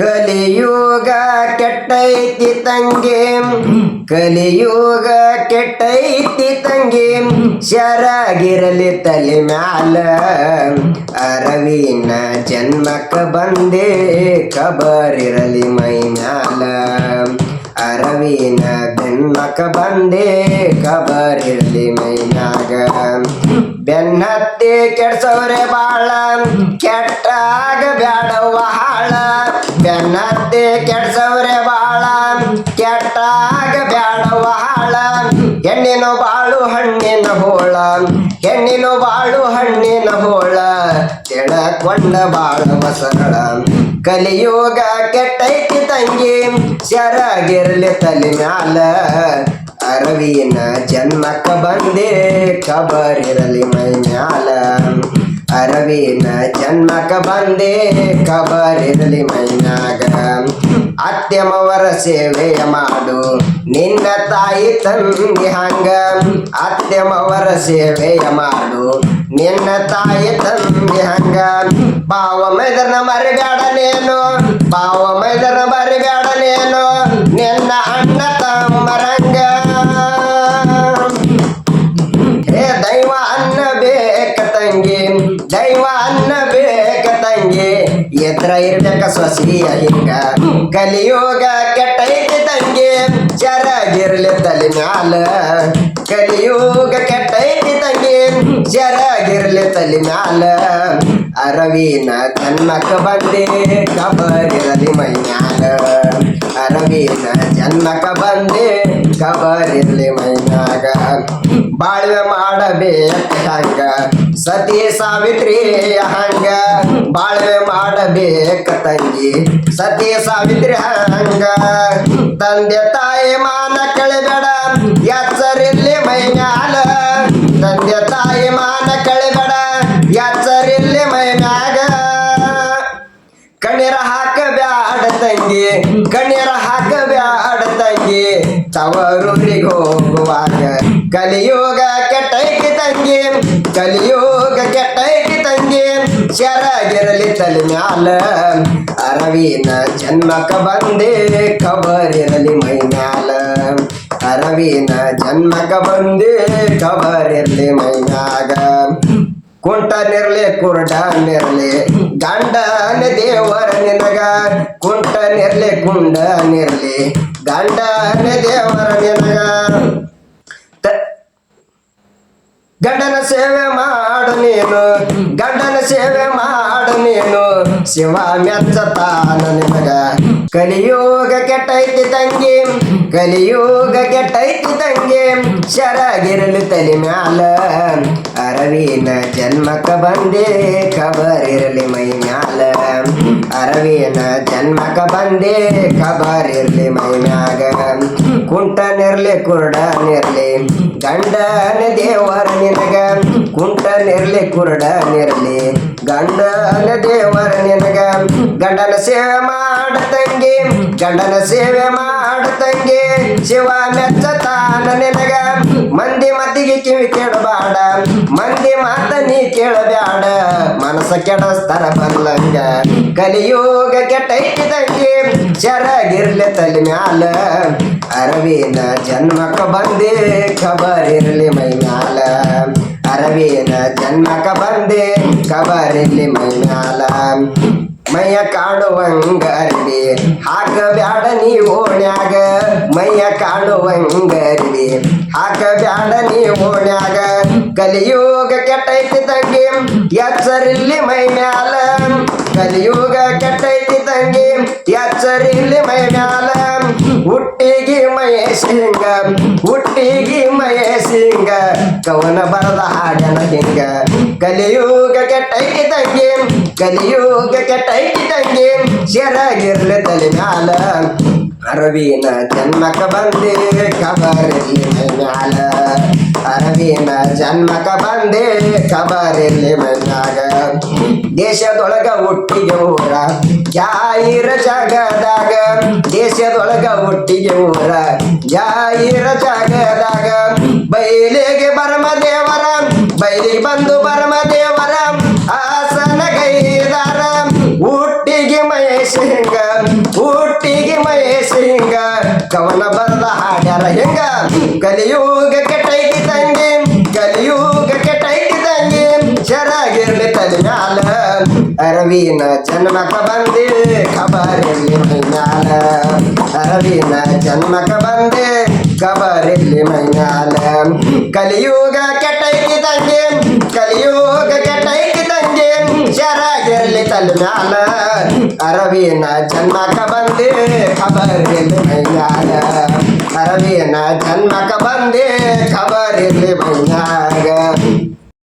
ಕಲಿಯುಗ ಕೆಟ್ಟೈತಿ ತಂಗಿ. ಕಲಿಯುಗ ಕೆಟ್ಟೈತಿ ತಂಗಿ. ಶರಾಗಿರಲಿ ತಲೆ ಮ್ಯಾಲ. ಅರವಿನ ಜನ್ಮಕ್ಕ ಬಂದೆ. ಕಬರಿರಲಿ ಮೈ ಮ್ಯಾಲ. ಅರವಿನ ಬೆನ್ಮಕ ಬಂದೆ. ಕಬರಿರಲಿ ಮೈನಾಗ ಬೆನ್ನತ್ತಿ ಕೆಡ್ಸವ್ರೆ ಬಾಳ. ಕೆಟ್ಟಾಗ ಬ್ಯಾಡವ್ವ. ಬೆನ್ನತ್ತಿ ಕೆಡ್ಸವ್ರೆ ಬಾಳ, ಕೆಟ್ಟಾಗ ಬ್ಯಾಡವ ಹಾಳ. ಹೆಣ್ಣಿನ ಬಾಳು ಹಣ್ಣಿನ ಹೋಳ, ಹೆಣ್ಣಿನ ಬಾಳು ಹಣ್ಣಿನ ಹೋಳ. ತಿಳಕೊಂಡ ಬಾಳ ಸರಳ ಕಲಿಯೋಗ ಕೆಟ್ಟೈತಿ ತಂಗಿ, ಶರಾಗಿರ್ಲಿ ತಲೆ ಮ್ಯಾಲ. ಅರವಿನ ಜನ್ಮಕ್ಕ ಬಂದೆ ಕಬರಿರಲಿ ಮೈ ಮ್ಯಾಲ. ಅರವಿನ ಜನ್ಮಕ ಬಂದೇ ಕಬರಿರಲಿ ಮೈನಾಗ ಅತ್ಯಮವರ ಸೇವೆಯ ಮಾಡು. ನಿನ್ನ ತಾಯಿ ತಂಗಿ ಹಂಗ. ಅತ್ಯಮವರ ಸೇವೆಯ ಮಾಡು. ನಿನ್ನ ತಾಯಿ ತಂಗಿ ಹಂಗ. ಪಾವ ಮೈದರ್ನ ಮರಿಬ್ಯಾಡನೇನು ಪಾವ ಮೈದರ್ನ ಮರಿಬ್ಯಾಡನೇನು ನಿನ್ನ ಅಣ್ಣ ತಮ್ಮರಂಗ ದೈವ ಅನ್ನ ಬೇಕ ತಂಗಿ, ಎದ್ರ ಇರ್ಬೇಕ ಸೊಸಿಯ ಹಿಂಗ ಕಲಿಯೋಗ ಕೆಟ್ಟೈತಿ ತಂಗಿ, ಜರಾಗಿರ್ಲಿ ತಲೆ ಮ್ಯಾಲ. ಕಲಿಯೋಗ ಕೆಟ್ಟೈತಿ ತಂಗಿ, ಜರಾಗಿರ್ಲಿ ತಲೆ ಮ್ಯಾಲ. ಅರವಿನ ಜನ್ಮಕ್ಕ ಬಂದೆ, ಕಬರಿರಲಿ ಮೈ ಮ್ಯಾಲ. ಅರವಿನ ಜನ್ಮಕ್ಕ ಬಂದೆ ಕಬರಿರ್ಲಿ ಮೈನಾಗ ಬಾಳ್ವೆ ಮಾಡಬೇಕ ಹಂಗ ಸತಿ ಸಾವಿತ್ರಿ ಹಂಗ ಬಾಳ್ವೆ ಮಾಡಬೇಕ ತಂಗಿ ಸತಿ ಸಾವಿತ್ರಿ ಹಂಗ ತಂದೆ ತಾಯಿ ಮಾನ ಕಳೆಬೇಡ ಎಚ್ಚರಿರ್ಲಿ ಮೈ ಮ್ಯಾಲ ತಂದೆ ತಾಯಿ ಮಾನ ಕಳೆಬೇಡ ಎಚ್ಚರಿರ್ಲಿ ಮೈ ಮ್ಯಾಗ ಕಣ್ಣೀರ ಹಾಕಬ್ಯಾಡ ತಂಗಿ ಕಣ್ಣೀರ ಹಾಕಬ್ಯಾಡ ತಂಗಿ ತವರೂರಿಗೆ ಹೋಗುವಾಗ ಕಲಿಯೋಗ ಕೆಟ್ಟೈತಿ ತಂಗಿ ಕಲಿಯೋಗ ಕೆಟ್ಟೈತಿ ತಂಗಿ ಶರಗಿರಲಿ ತಲೆ ಮ್ಯಾಲ ಅರವಿನ ಜನ್ಮಕ ಬಂದೆ, ಕಬರಿರಲಿ ಮೈ ಮ್ಯಾಲ. ಅರವಿನ ಜನ್ಮಕ ಬಂದೆ, ಕಬರಿರಲಿ ಮೈ ಮ್ಯಾಗ ಕುಂಟ ನಿರ್ಲೆ, ಕುರುಡ ನಿರ್ಲೆ ಗಂಡನ ದೇವರ ನಿನಗ. ಕುಂಟ ಕುಂಡನಿರ್ಲಿ ಕುಂಡ ನಿರ್ಲೆ ಗಂಡನ ದೇವರ ನಿನಗ ಗಂಡನ ಸೇವೆ ಮಾಡು ನೀನು ಗಂಡನ ಸೇವೆ ಮಾಡು ನೀನು. ಶಿವ ಮೆಚ್ಚತಾನ ನಿನಗ ಕಲಿಯೋಗ ಕೆಟ್ಟೈತಿ ತಂಗಿ. ಕಲಿಯೋಗ ಕೆಟ್ಟೈತಿ ತಂಗಿ. ಶರಗಿರಲು ತಲೆ ಮ್ಯಾಲ. ಅರವಿನ ಜನ್ಮಕ್ಕ ಬಂದೆ ಇರಲಿ ಮೈ ಮ್ಯಾಲ. ಅರವಿನ ಜನ್ಮಕ್ಕ ಬಂದೆ ಇರಲಿ ಮೈ ಮ್ಯಾಗ. ಕುಂಟ ಕುರುಡನಿರ್ಲಿ ಕುರುಡ ನಿರ್ಲಿ. ಗಂಡನ ದೇವರ ನಿನಗ ಕುಂಟ ನಿರ್ಲಿ, ಕುರುಡ ನಿರ್ಲಿ. ಗಂಡನ ದೇವರ ನಿನಗ ಗಂಡನ ಸೇವೆ ಮಾಡ ತಂಗಿ, ಗಂಡನ ಸೇವೆ ಮಾಡ ತಂಗಿ. ಶಿವ ಮೆಚ್ಚತಾನ ನಿನಗ. ಮಂದಿ ಮತಿಗೆ ಕಿವಿ ಕೇಳಬೇಡ ಮಂದಿ ಮಾತ ನೀ ಕೇಳಬ್ಯಾಡ. ಮನಸ್ಸ ಕೆಡಸ್ತಾರ ಬರ್ಲಂಗ. ಕಲಿಯೋಗ ಕೆಟ್ಟೈತಿ ತಂಗಿ ತಲೆ ಮ್ಯಾಲ. ಅರವಿನ ಜನ್ಮಕ್ಕ ಬಂದೆ ಇರ್ಲಿ ಮೈ ಮ್ಯಾಲ. ಅರವಿನ ಜನ್ಮಕ್ಕ ಬಂದೆ ಖಬರಿರ್ಲಿ ಮೈ ಮ್ಯಾಲ ಮೈಯ ಕಾಡುವಂಗ ಹಾಕ ಬ್ಯಾಡ ನೀ ಓಣ್ಯಾಗ ಮೈಯ ಕಾಡುವಂಗರಿ ಹಾಕ ಬ್ಯಾಡ ನೀ ಓಣ್ಯಾಗ ಕಲಿಯುಗ ಕೆಟ್ಟೈತಿ ತಂಗಿ ಎಚ್ಚರಿಲ್ಲಿ ಮೈ ಮ್ಯಾಲ ಕಲಿಯುಗ ಕೆಟ್ಟೈತಿ ತಂಗಿ ಎಚ್ಚರಿಲ್ಲಿ ಮೈ ಮ್ಯಾಲ ಹುಟ್ಟಿಗೆ ಮೈ ಹುಟ್ಟಿಗಿ ಮಹೇಶಿಂಗ ಕವನ ಬರದ ಹಾಡನ ಹಿಂಗ. ಕಲಿಯುಗ ಕೆಟ್ಟೈತಿ ತಂಗಿ ಕಲಿಯುಗ ಕೆಟ್ಟೈತಿ ತಂಗಿ ಶರಾಗಿರ್ಲಿ ತಲೆ ಮ್ಯಾಲ. ಅರವಿನ ಜನ್ಮಕ ಬಂದೆ ಕಬರಿರ್ಲಿ ಮ್ಯಾಲ. ಅರವಿನ ಜನ್ಮಕ ಬಂದೆ ಕಬರಿರ್ಲಿ ಮನ್ಯಾಗ ದೇಶದೊಳಗ ಹುಟ್ಟಿಗೆ ಊರ ಜಾಯಿರ ಜಗದಾಗ ದೇಶದೊಳಗ ಹುಟ್ಟಿಗೆ ಊರ ಜಾಯಿರ ಜಗದಾಗ ಬೈಲಿಗೆ ಬರಮ ದೇವರ ಬೈಲಿಗೆ ಬಂದು ಬರಮ ದೇವರ ಆಸನ ಗೈದಾರ ಹುಟ್ಟಿಗೆ ಹುಟ್ಟಿಗೆ ಮಹೇಶ್ ಹಿಂಗ ಹುಟ್ಟಿಗೆ ಮಹೇಶ್ ಹಿಂಗ ಕವನ ಬರದ ಹಾಡ್ಯಾರ ಹಿಂಗ ಕಲಿಯುಗ ಕೆಟ್ಟೈತಿ ಅರವಿನ ಜನ್ಮಕ ಬಂದೆ ಖಬರಿರ್ಲಿ ಮೈ ಮ್ಯಾಲ ಅರವಿನ ಜನ್ಮಕ ಬಂದೆ ಖಬರಿರ್ಲಿ ಮೈ ಮ್ಯಾಲ ಕಲಿಯುಗ ಕೆಟ್ಟೈತಿ ತಂಗಿ ಕಲಿಯುಗ ಕೆಟ್ಟೈತಿ ತಂಗಿ ಶರಾಗಿರ್ಲಿ ತಲೆ ಮ್ಯಾಲ ಅರವಿನ ಜನ್ಮಕ ಬಂದೆ